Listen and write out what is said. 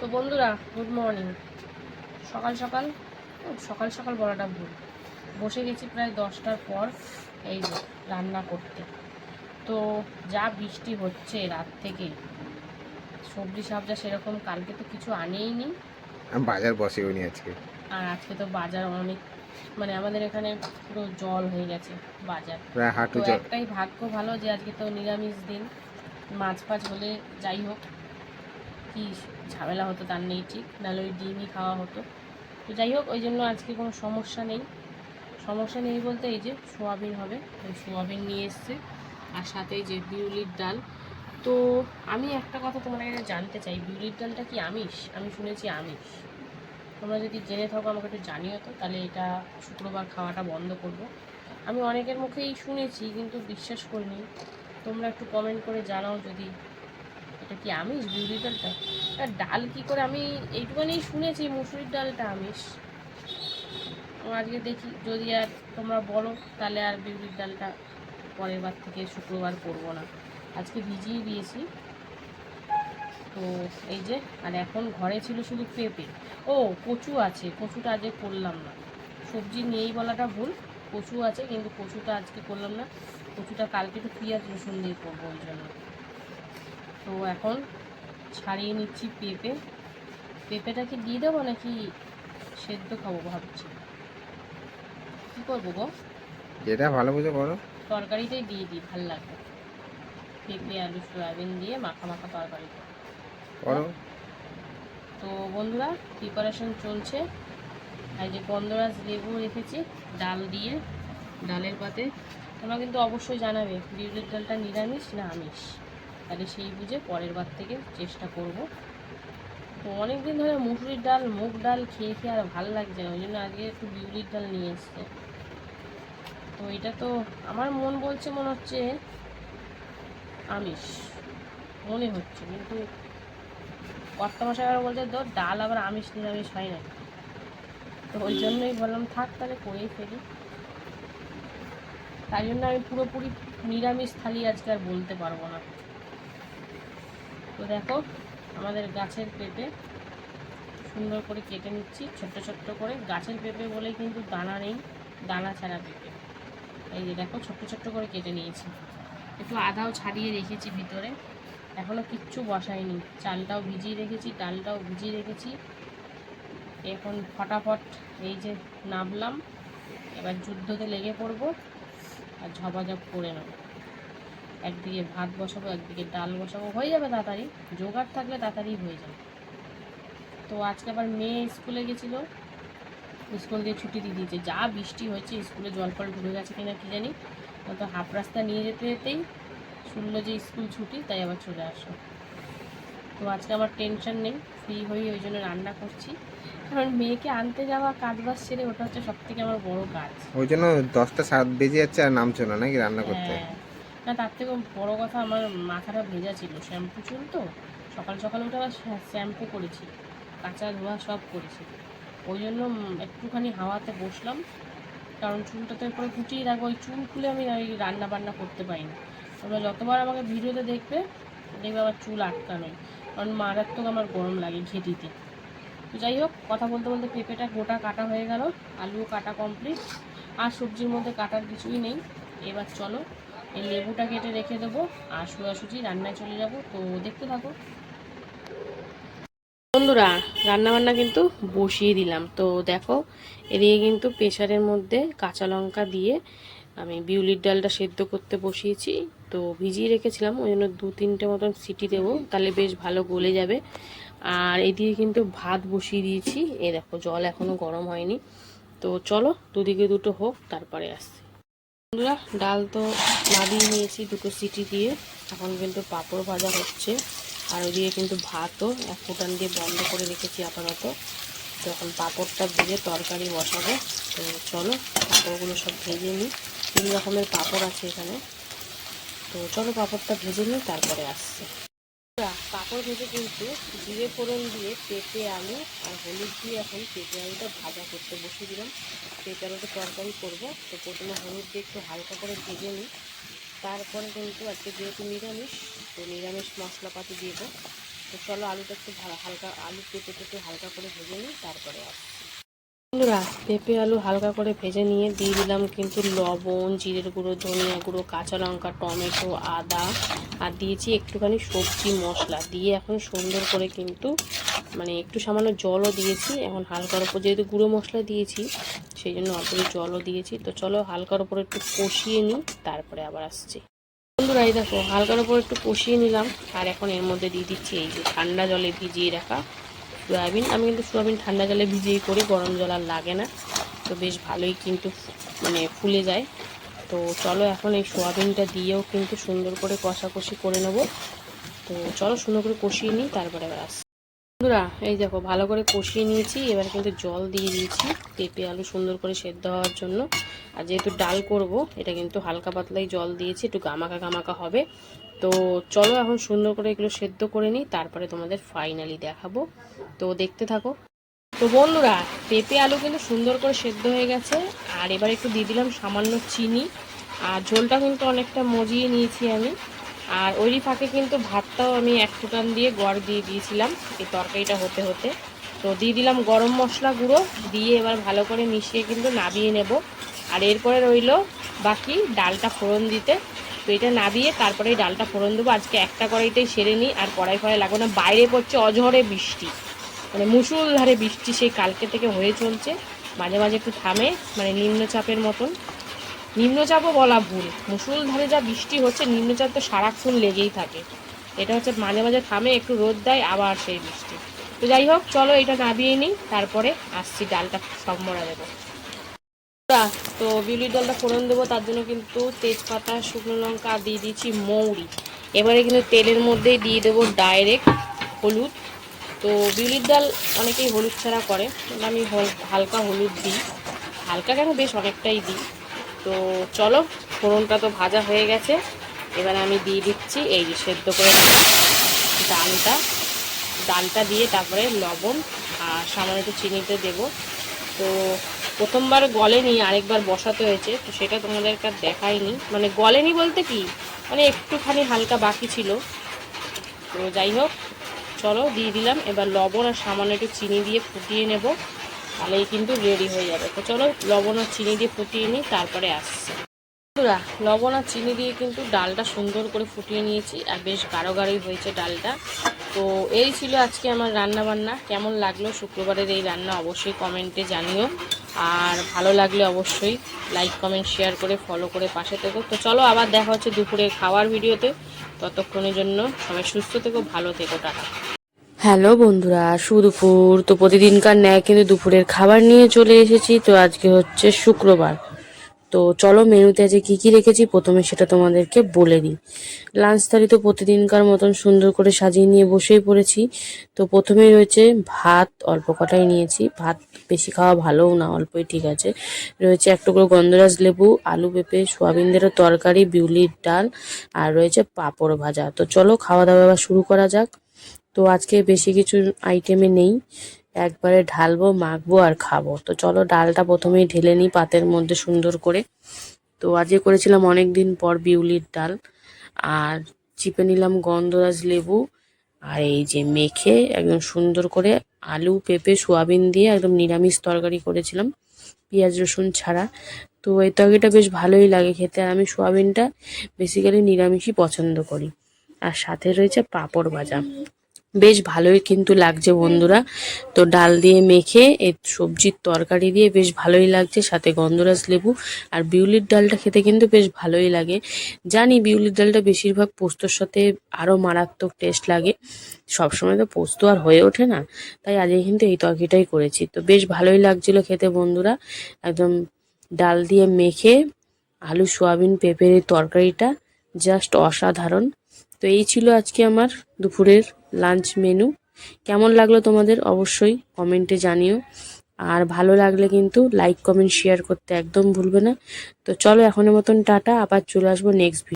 তো বন্ধুরা good morning সকাল সকাল সকাল সকাল বলাটা ভুল। বসে গেছি প্রায় দশটার পর এই যে রান্না করতে। তো যা বৃষ্টি হচ্ছে রাত থেকে সবজি সাবজা সেরকম কালকে তো কিছু আনেই নি বাজার বসেও নি আজকে। আর আজকে তো বাজার অনেক মানে আমাদের এখানে পুরো জল হয়ে গেছে বাজার। প্রায় হাঁটু তো একটাই ভাগ্য ভালো যে আজকে তো নিরামিষ দিন মাছ ফাছ হলে যাই হোক। কি ঝামেলা হতো তার নেই ঠিক, নাহলে ওই ডিমই খাওয়া হতো। তো যাই হোক, ওই জন্য আজকে কোনো সমস্যা নেই। সমস্যা নেই বলতে এই যে সোয়াবিন হবে, ওই সোয়াবিন নিয়ে এসছে আর সাথে যে বিউলির ডাল। তো আমি একটা কথা তোমার জানতে চাই, বিউলির ডালটা কি আমিষ? আমি শুনেছি আমিষ। তোমরা যদি জেনে থাকো, আমাকে একটু জানিও তো, তাহলে এটা শুক্রবার খাওয়াটা বন্ধ করব। আমি অনেকের মুখেই শুনেছি, কিন্তু বিশ্বাস করিনি। তোমরা একটু কমেন্ট করে জানাও যদি এটা কি আমিষ? বিউলির ডালটা? আর ডাল কি করে? আমি এইটুখানি শুনেছি, মুসুরির ডালটা আমিষ। আজকে দেখি, যদি আর তোমরা বলো, তাহলে আর বিউলির ডালটা পরের বার থেকে শুক্রবার করব না। আজকে ভিজিয়ে দিয়েছি। তো এই যে, আর এখন ঘরে ছিল শুধু পেঁপে। ও, কচু আছে, কচুটা আজকে করলাম না। সবজি নেই বলাটা ভুল, কচু আছে, কিন্তু কচুটা আজকে করলাম না। কচুটা কালকে একটু পেঁয়াজ রসুন দিয়ে করব ওই জন্য। তো এখন ছাড়িয়ে নিচ্ছি পেঁপে। পেঁপেটা কি দিয়ে দেবো নাকি সেদ্ধ খাব ভাবছি। কী করব গো? যেটা ভালো বুঝে করো তরকারিটাই দিয়ে দিই ভালো লাগবে পেঁপে আলু সয়াবিন দিয়ে মাখা মাখা তরকারি। করো তো বন্ধুরা প্রিপারেশন চলছে। আর যে গন্ধরাজ লেবু রেখেছি ডাল দিয়ে ডালের পাতে। তোমরা কিন্তু অবশ্যই জানাবে বিউলির ডালটা নিরামিষ না আমিষ? তাহলে সেই বুঝে পরের বার থেকে চেষ্টা করব। তো অনেক দিন ধরে মুসুরির ডাল, মুগ ডাল খেয়ে খেয়ে আর ভালো লাগছে না, ওই জন্য আজকে একটু বিউলির ডাল নিয়ে এসছে। তো এটা তো আমার মন বলছে মনে হচ্ছে আমিষ, মনে হচ্ছে, কিন্তু কর্তামশাই আবার বলছে তো ডাল আবার আমিষ, নিরামিষ হয় না তো ওই জন্যই বললাম, থাক তাহলে করেই ফেলি। তাই জন্য আমি পুরোপুরি নিরামিষ থালি আজকে আর বলতে পারব না। তো দেখো, আমাদের গাছের পেঁপে সুন্দর করে কেটে নিচ্ছি, ছোট্ট ছোট্ট করে। গাছের পেঁপে বলে কিন্তু দানা নেই, দানা ছাড়া পেঁপে। এই যে দেখো, ছোট্ট ছোট্ট করে কেটে নিয়েছি। একটু আদাও ছাড়িয়ে রেখেছি ভিতরে। এখনও কিচ্ছু বসাইনি। চালটাও ভিজিয়ে রেখেছি, ডালটাও ভিজিয়ে রেখেছি। এখন ফটাফট এই যে নামলাম এবার যুদ্ধতে লেগে পড়ব আর ঝপাঝপ করে নেব। একদিকে ভাত বসাবো একদিকে ডাল বসাবো। হয়ে যাবে তাড়াতাড়ি। জোগাড় থাকলে তাড়াতাড়ি হয়ে যাবে। তো আজকে আবার মেয়ে স্কুলে গেছিল। স্কুল দিয়ে ছুটি দিয়ে দিয়েছে। যা বৃষ্টি হয়েছে স্কুলে জল ফল ঢুকে গেছে কিনা কি জানি। তো হাফ রাস্তা নিয়ে যেতে যেতেই শুনলো যে স্কুল ছুটি তাই আবার চলে আসো তো আজকে আমার টেনশন নেই ফ্রি হয়ে ওই জন্য রান্না করছি। কারণ মেয়েকে আনতে যাওয়া কাজ বাজ ছেড়ে ওটা হচ্ছে সব থেকে আমার বড় কাজ। ওই জন্য দশটা সাত বেজে যাচ্ছে আর নামছো না নাকি রান্না করতে? হ্যাঁ। না, তার থেকে বড় কথা আমার মাথাটা ভেজা ছিল। শ্যাম্পু চুল তো, সকাল সকাল উঠে আবার শ্যাম্পু করেছি, কাঁচা ধোয়া সব করেছি। ওই জন্য একটুখানি হাওয়াতে বসলাম, কারণ চুলটা তো এরপরে ফুটিয়ে রাখব, ওই চুল খুলে আমি ওই রান্না বান্না করতে পারি না তোমরা যতবার আমাকে ভিডিওতে দেখবে দেখবে আমার চুল আটকানোই, কারণ মারাত্মক আমার গরম লাগে ঘেটিতে। তো যাই হোক, কথা বলতে বলতে পেঁপেটা গোটা কাটা হয়ে গেল, আলুও কাটা কমপ্লিট আর সবজির মধ্যে কাটার কিছুই নেই। এবার চলো এই লেবুটা কেটে রেখে দেবো আর সোজাসুজি রান্নায় চলে যাব। তো দেখতে থাকো। বন্ধুরা রান্না বান্না কিন্তু বসিয়ে দিলাম। তো দেখো, এদিকে কিন্তু প্রেশারের মধ্যে কাঁচা লঙ্কা দিয়ে আমি বিউলির ডালটা সেদ্ধ করতে বসিয়েছি। তো ভিজিয়ে রেখেছিলাম, ওই জন্য দু তিনটে মতন সিটি দেবো, তাহলে বেশ ভালো গলে যাবে। আর এদিকে কিন্তু ভাত বসিয়ে দিয়েছি। এ দেখো, জল এখনও গরম হয়নি। তো চলো, দুদিকে দুটো হোক, তারপরে আসছি। বন্ধুরা, ডাল তো নামিয়ে নিয়েছি দুটো সিটি দিয়ে। এখন কিন্তু পাঁপড় ভাজা হচ্ছে। আর ওই দিয়ে কিন্তু ভাতও এক ফুটান দিয়ে বন্ধ করে রেখেছি আপাতত। তো এখন পাঁপড়টা ভেজে তরকারি বসাবো। তো চলো, পাঁপড়গুলো সব ভেজে নিই। তিন রকমের পাঁপড় আছে এখানে। তো চলো পাঁপড়টা ভেজে নিই, তারপরে আসছে। পাঁপড় ভেজে কিন্তু জিরে ফোড়ন দিয়ে পেঁপে আলু আর হলুদ দিয়ে এখন পেঁপে আলুটা ভাজা করতে বসিয়ে দিলাম। পেঁপে আলুটা তরকারি করব। তো প্রথমে হলুদ দিয়ে একটু হালকা করে ভেজে নিই। তারপরে কিন্তু আজকে যেহেতু নিরামিষ, তো নিরামিষ মশলাপাতি দিয়ে তো চলো আলুটা একটু হালকা আলু পেঁপে পেঁপে হালকা করে ভেজে নিই, তারপরে আসছি। বন্ধুরা, পেঁপে আলু হালকা করে ভেজে নিয়ে দিয়ে দিলাম কিন্তু লবণ, জিরের গুঁড়ো, ধনিয়া গুঁড়ো, কাঁচা লঙ্কা, টমেটো, আদা আর দিয়েছি একটুখানি সবজি মশলা। দিয়ে এখন সুন্দর করে কিন্তু মানে একটু সামান্য জলও দিয়েছি। এখন হালকার ওপর যেহেতু গুঁড়ো মশলা দিয়েছি, সেই জন্য অল্প জলও দিয়েছি। তো চলো হালকার ওপর একটু কষিয়ে নিই, তারপরে আবার আসছি। বন্ধুরা, এই দেখো, হালকার ওপর একটু কষিয়ে নিলাম। আর এখন এর মধ্যে দিয়ে দিচ্ছি এই যে ঠান্ডা জলে ভিজিয়ে রাখা সয়াবিন। আমি কিন্তু সয়াবিন ঠান্ডা জলে ভিজিয়ে করি, গরম জল আর লাগে না। তো বেশ ভালোই কিন্তু মানে ফুলে যায়। তো চলো এখন এই সয়াবিনটা দিয়েও কিন্তু সুন্দর করে কষাকষি করে নেব। তো চলো সুন্দর করে কষিয়ে নিই, তারপরে আবার আসছি। বন্ধুরা, এই দেখো, ভালো করে কষিয়ে নিয়েছি। এবার কিন্তু জল দিয়ে দিয়েছি, পেঁপে আলু সুন্দর করে সেদ্ধ হওয়ার জন্য। আর যেহেতু ডাল করব, এটা কিন্তু হালকা পাতলাই জল দিয়েছি, একটু গামাকা গামাকা হবে। তো চলো এখন সুন্দর করে এগুলো সেদ্ধ করে নিই, তারপরে তোমাদের ফাইনালি দেখাবো। তো দেখতে থাকো। তো বন্ধুরা, পেঁপে আলু কিন্তু সুন্দর করে সেদ্ধ হয়ে গেছে, আর এবার একটু দিয়ে দিলাম সামান্য চিনি। আর ঝোলটা কিন্তু অনেকটা মজিয়ে নিয়েছি আমি। আর ওই ফাঁকে কিন্তু ভাতটাও আমি এক ফুটান দিয়ে গড় দিয়ে দিয়েছিলাম, এই তরকারিটা হতে হতে। তো দিয়ে দিলাম গরম মশলা গুঁড়ো, দিয়ে এবার ভালো করে মিশিয়ে কিন্তু নাবিয়ে নেব। আর এরপরে রইল বাকি ডালটা ফোড়ন দিতে। তো এটা নাবিয়ে তারপরে ডালটা ফোড়ন দেবো। আজকে একটা কড়াইতেই সেরে নিই, আর কড়াই ফড়াই লাগবে না। বাইরে পড়ছে অঝরে বৃষ্টি। মানে মুসুলধারে বৃষ্টি সেই কালকে থেকে হয়ে চলছে। মাঝে মাঝে একটু থামে মানে নিম্নচাপের মতন। নিম্নচাপও বলা ভুল। মুসুলধারে যা বৃষ্টি হচ্ছে, নিম্নচাপ তো সারাক্ষণ লেগেই থাকে। এটা হচ্ছে মাঝে মাঝে থামে, একটু রোদ দেয়, আবার সেই বৃষ্টি। তো যাই হোক, চলো এটা নাবিয়ে নিই, তারপরে আসছি, ডালটা সব মরা দেবো। তো বিউলির ডালটা ফোড়ন দেবো, তার জন্য কিন্তু তেজপাতা, শুকনো লঙ্কা দিয়ে দিয়েছি মৌরি। এবারে কিন্তু তেলের মধ্যেই দিয়ে দেবো ডাইরেক্ট হলুদ। তো বিউলির ডাল অনেকেই হলুদ ছাড়া করে আমি হল- হালকা হলুদ দিই। হালকা কেন বেশ অনেকটাই দিই। তো চলো, ফোড়নটা তো ভাজা হয়ে গেছে। এবারে আমি দিয়ে দিচ্ছি এই যে সেদ্ধ করে ডালটা। ডালটা দিয়ে তারপরে লবণ আর সামান্য একটু চিনিতে দেবো। তো প্রথমবার গলেনি, আরেকবার বসাতে হয়েছে, তো সেটা তোমাদেরকে আর দেখাইনি। মানে গলেনি বলতে কি? মানে একটুখানি হালকা বাকি ছিল। তো যাই হোক, চলো দিয়ে দিলাম। এবার লবণ আর সামান্য একটু চিনি দিয়ে ফুটিয়ে নেব। তাহলেই কিন্তু রেডি হয়ে যাবে। তো চলো লবণ আর চিনি দিয়ে ফুটিয়ে নিই, তারপরে আসছি। বন্ধুরা, লবণ আর চিনি দিয়ে কিন্তু ডালটা সুন্দর করে ফুটিয়ে নিয়েছি, আর বেশ গাঢ় গাঢ়ই হয়েছে ডালটা। তো এই ছিল আজকে আমার রান্না বান্না কেমন লাগল শুক্রবারের এই রান্না অবশ্যই কমেন্টে জানিও। আর ভালো লাগলে অবশ্যই লাইক কমেন্ট শেয়ার করে ফলো করে পাশে থেকো। তো চলো আবার দেখা হচ্ছে দুপুরে খাওয়ার ভিডিওতে। ততক্ষণের জন্য সবাই সুস্থ থেকো, ভালো থেকো, টাটা। হ্যালো বন্ধুরা, সুদুপুর। তো প্রতিদিনকার ন্যায় কিন্তু দুপুরের খাবার নিয়ে চলে এসেছি। তো আজকে হচ্ছে শুক্রবার। তো চলো মেনুতে আজকে কী কী রেখেছি? প্রথমে সেটা তোমাদেরকে বলে দিই। লাঞ্চ থালি তো প্রতিদিনকার মতন সুন্দর করে সাজিয়ে নিয়ে বসেই পড়েছি। তো প্রথমে রয়েছে ভাত, অল্প কটাই নিয়েছি। ভাত বেশি খাওয়া ভালোও না, অল্পই ঠিক আছে। রয়েছে এক টুকরো গন্ধরাজ লেবু, আলু পেঁপে, সোয়াবিনদেরও তরকারি, বিউলির ডাল, আর রয়েছে পাঁপড় ভাজা। তো চলো খাওয়া দাওয়া শুরু করা যাক। তো আজকে বেশি কিছু আইটেমে নেই। একবারে ঢালবো, মাখবো আর খাব। তো চলো ডালটা প্রথমেই ঢেলে নিই পাতের মধ্যে সুন্দর করে। তো আজকে করেছিলাম অনেক দিন পর বিউলির ডাল। আর চিপে নিলাম গন্ধরাজ লেবু। আর এই যে মেখে একদম সুন্দর করে আলু, পেঁপে, সোয়াবিন দিয়ে একদম নিরামিষ তরকারি করেছিলাম, পেঁয়াজ, রসুন ছাড়া। তো এই তরকারিটা বেশ ভালোই লাগে খেতে। আর আমি সোয়াবিনটা বেসিক্যালি নিরামিষই পছন্দ করি। আর সাথে রয়েছে পাঁপড় ভাজা। বেশ ভালোই কিন্তু লাগছে বন্ধুরা। তো ডাল দিয়ে মেখে এই সবজির তরকারি দিয়ে বেশ ভালোই লাগছে, সাথে গন্ধরাজ লেবু আর বিউলির ডালটা খেতে কিন্তু বেশ ভালোই লাগে। জানি বিউলির ডালটা বেশিরভাগ পোস্তর সাথে আরও মারাত্মক টেস্ট লাগে। সবসময় তো পোস্ত আর হয়ে ওঠে না, তাই আজকে কিন্তু এই তরকারিটাই করেছি। তো বেশ ভালোই লাগছিল খেতে বন্ধুরা। একদম ডাল দিয়ে মেখে আলু, সোয়াবিন, পেঁপের তরকারিটা জাস্ট অসাধারণ। তো এই ছিল আজকে আমার দুপুরের লাঞ্চ মেনু কেমন লাগল তোমাদের? অবশ্যই কমেন্টে জানিও। আর ভালো লাগলে কিন্তু লাইক কমেন্ট শেয়ার করতে একদম ভুলবে না। তো চলো এখনের মতন টাটা, আবার চলে আসব নেক্সট